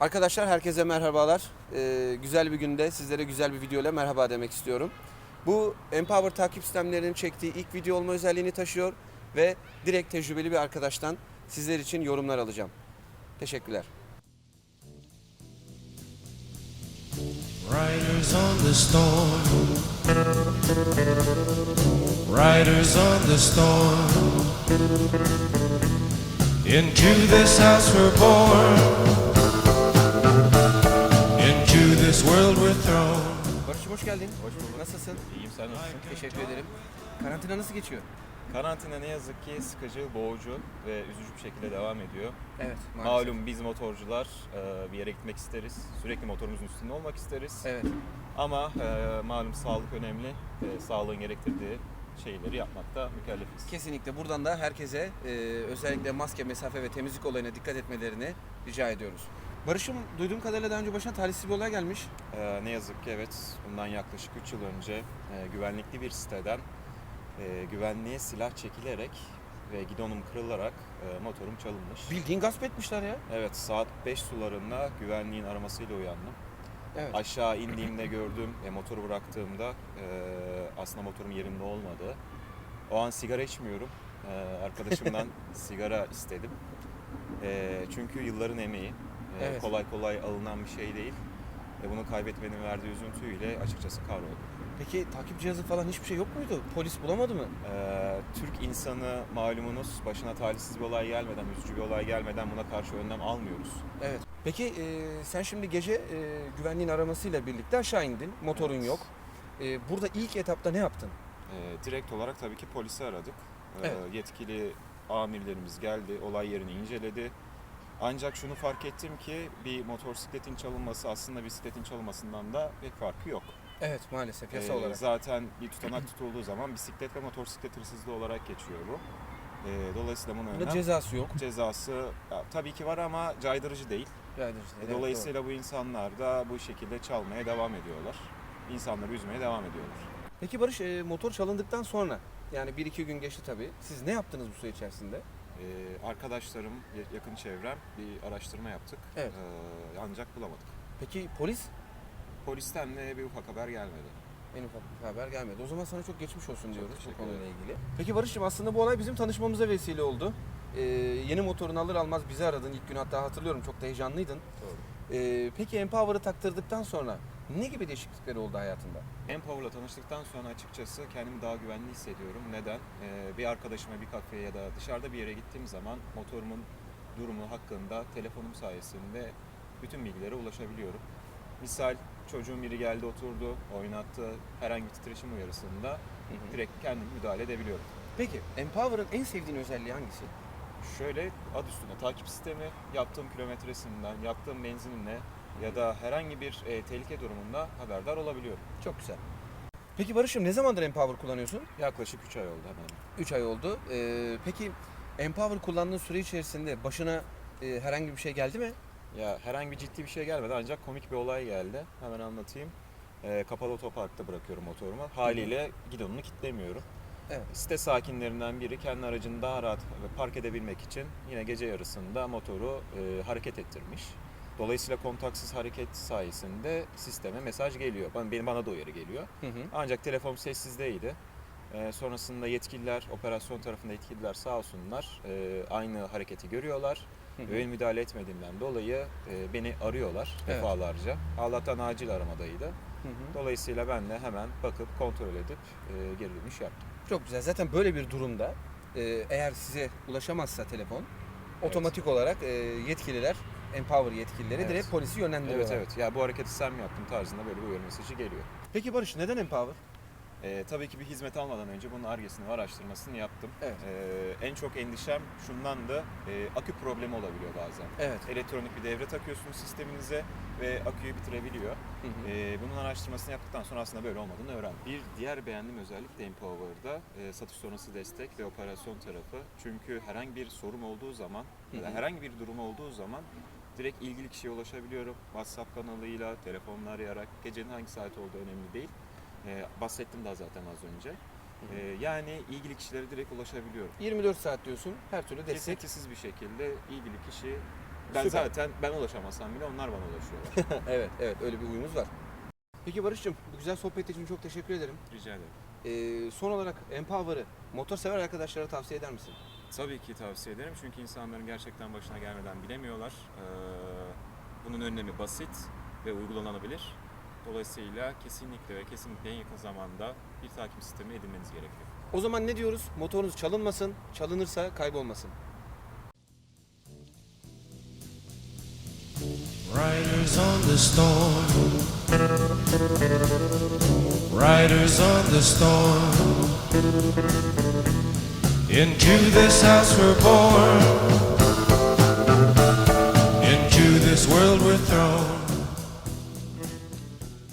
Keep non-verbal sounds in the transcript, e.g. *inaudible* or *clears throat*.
Arkadaşlar herkese merhabalar. Ee, güzel bir günde sizlere güzel bir video ile merhaba demek istiyorum. Bu Empower takip sistemlerinin çektiği ilk video olma özelliğini taşıyor ve direkt tecrübeli bir arkadaştan sizler için yorumlar alacağım. Teşekkürler. Riders on the storm. Riders on the storm. Into this house we're born. This world we're thrown. Barış'cığım hoş geldin. Hoş bulduk. Nasılsın? İyiyim sen nasılsın? Teşekkür ederim. Karantina nasıl geçiyor? Karantina ne yazık ki sıkıcı, boğucu ve üzücü bir şekilde devam ediyor. Evet. Malum biz motorcular e, bir yere gitmek isteriz. Sürekli motorumuzun üstünde olmak isteriz. Evet. Ama e, malum sağlık önemli. E, Sağlığın gerektirdiği şeyleri yapmakta mükellefiz. Kesinlikle buradan da herkese e, özellikle maske, mesafe ve temizlik olayına dikkat etmelerini rica ediyoruz. Barış'ım duyduğum kadarıyla daha önce başına talihsiz bir olay gelmiş. E, Ne yazık ki evet bundan yaklaşık 3 yıl önce e, güvenlikli bir siteden e, güvenliğe silah çekilerek ve gidonum kırılarak e, motorum çalınmış. Bildiğin gasp etmişler ya. Evet saat 5 sularında güvenliğin aramasıyla uyandım. Evet. Aşağı indiğimde gördüm ve motoru bıraktığımda e, aslında motorum yerinde olmadı. O an sigara içmiyorum. E, arkadaşımdan *laughs* sigara istedim. E, çünkü yılların emeği. E, Evet. Kolay kolay alınan bir şey değil. E, bunu kaybetmenin verdiği üzüntüyle açıkçası kahroldum. Peki takip cihazı falan hiçbir şey yok muydu? Polis bulamadı mı? E, Türk insanı malumunuz başına talihsiz bir olay gelmeden, üzücü bir olay gelmeden buna karşı önlem almıyoruz. Evet. Peki e, sen şimdi gece e, güvenliğin aramasıyla birlikte aşağı indin. Motorun Evet. yok. E, burada ilk etapta ne yaptın? E, direkt olarak tabii ki polisi aradık. E, Evet. Yetkili amirlerimiz geldi, olay yerini inceledi. Ancak şunu fark ettim ki bir motosikletin çalınması aslında bisikletin çalınmasından da pek farkı yok. Evet maalesef yasa E, olarak. Zaten bir tutanak *clears throat* tutulduğu zaman bisiklet ve motosiklet hırsızlığı olarak geçiyor bu. E, dolayısıyla bunun önlem cezası yok. cezası ya, tabii ki var ama caydırıcı değil. Caydırıcı değil, E, evet, Dolayısıyla bu insanlar da bu şekilde çalmaya devam ediyorlar. İnsanları üzmeye devam ediyorlar. Peki Barış e, motor çalındıktan sonra yani bir iki gün geçti tabii. Siz ne yaptınız bu süre içerisinde? Ee, arkadaşlarım, ya- yakın çevrem bir araştırma yaptık. Evet. Ee, ancak bulamadık. Peki polis? Polisten de bir ufak haber gelmedi. En ufak bir haber gelmedi. O zaman sana çok geçmiş olsun diyoruz bu teşekkür konuyla ilgili. Peki Barış'cığım aslında bu olay bizim tanışmamıza vesile oldu. Ee, yeni motorunu alır almaz bizi aradın. İlk gün hatta hatırlıyorum çok da heyecanlıydın. Doğru. Ee, peki Empower'ı taktırdıktan sonra ne gibi değişiklikleri oldu hayatında? Empower'la tanıştıktan sonra açıkçası kendimi daha güvenli hissediyorum. Neden? Ee, bir arkadaşıma bir kafeye ya da dışarıda bir yere gittiğim zaman motorumun durumu hakkında telefonum sayesinde bütün bilgilere ulaşabiliyorum. Misal çocuğum biri geldi oturdu, oynattı, herhangi bir titreşim uyarısında direkt kendim müdahale edebiliyorum. Peki Empower'ın en sevdiğin özelliği hangisi? Şöyle ad üstünde takip sistemi yaptığım kilometresinden, yaptığım benzinle ya da herhangi bir e, tehlike durumunda haberdar olabiliyorum. Çok güzel. Peki Barış'ım ne zamandır Empower kullanıyorsun? Yaklaşık 3 ay oldu hemen. 3 ay oldu. Ee, peki Empower kullandığın süre içerisinde başına e, herhangi bir şey geldi mi? Ya herhangi bir ciddi bir şey gelmedi ancak komik bir olay geldi. Hemen anlatayım. E, kapalı otoparkta bırakıyorum motorumu. Haliyle gidonunu kilitlemiyorum. Evet. Site sakinlerinden biri kendi aracını daha rahat park edebilmek için yine gece yarısında motoru e, hareket ettirmiş. Dolayısıyla kontaksız hareket sayesinde sisteme mesaj geliyor. Bana, benim bana da uyarı geliyor. Hı hı. Ancak telefon sessizdeydi. Ee, sonrasında yetkililer, operasyon tarafında yetkililer sağ olsunlar e, aynı hareketi görüyorlar. Hı hı. Ve benim müdahale etmediğimden dolayı e, beni arıyorlar Evet. defalarca. Allah'tan acil aramadaydı. Hı hı. Dolayısıyla ben de hemen bakıp kontrol edip e, geri dönüş yaptım. Çok güzel. Zaten böyle bir durumda e, eğer size ulaşamazsa telefon otomatik olarak e, yetkililer Empower yetkilileri Evet. direkt polisi yönlendiriyorlar. Evet evet. Ya bu hareketi sen mi yaptın tarzında böyle bir uyarı mesajı geliyor. Peki Barış neden Empower? Ee, tabii ki bir hizmet almadan önce bunun argesini ve araştırmasını yaptım. Evet. Ee, en çok endişem şundan da e, akü problemi olabiliyor bazen. Evet. Elektronik bir devre takıyorsunuz sisteminize ve aküyü bitirebiliyor. Hı hı. Ee, bunun araştırmasını yaptıktan sonra aslında böyle olmadığını öğrendim. Bir diğer beğendiğim özellik de Empower'da e, satış sonrası destek ve operasyon tarafı. Çünkü herhangi bir sorun olduğu zaman ya Hı da hı. herhangi bir durum olduğu zaman direkt ilgili kişiye ulaşabiliyorum. WhatsApp kanalıyla, telefonla arayarak, gecenin hangi saat olduğu önemli değil. Ee, bahsettim daha zaten az önce. Ee, yani ilgili kişilere direkt ulaşabiliyorum. 24 saat diyorsun. Her türlü destek. Kesintisiz bir şekilde ilgili kişi Ben Süper. zaten ben ulaşamasam bile onlar bana ulaşıyorlar. *laughs* evet, evet öyle bir uyumuz var. Peki Barış'cığım bu güzel sohbet için çok teşekkür ederim. Rica ederim. Ee, son olarak Empower'ı motor sever arkadaşlara tavsiye eder misin? Tabii ki tavsiye ederim çünkü insanların gerçekten başına gelmeden bilemiyorlar. Ee, bunun önlemi basit ve uygulanabilir. Dolayısıyla kesinlikle ve kesinlikle en yakın zamanda bir takip sistemi edinmeniz gerekiyor. O zaman ne diyoruz? Motorunuz çalınmasın, çalınırsa kaybolmasın. Riders on the storm. Riders on the storm. Into this house we're born. Into this world we're thrown.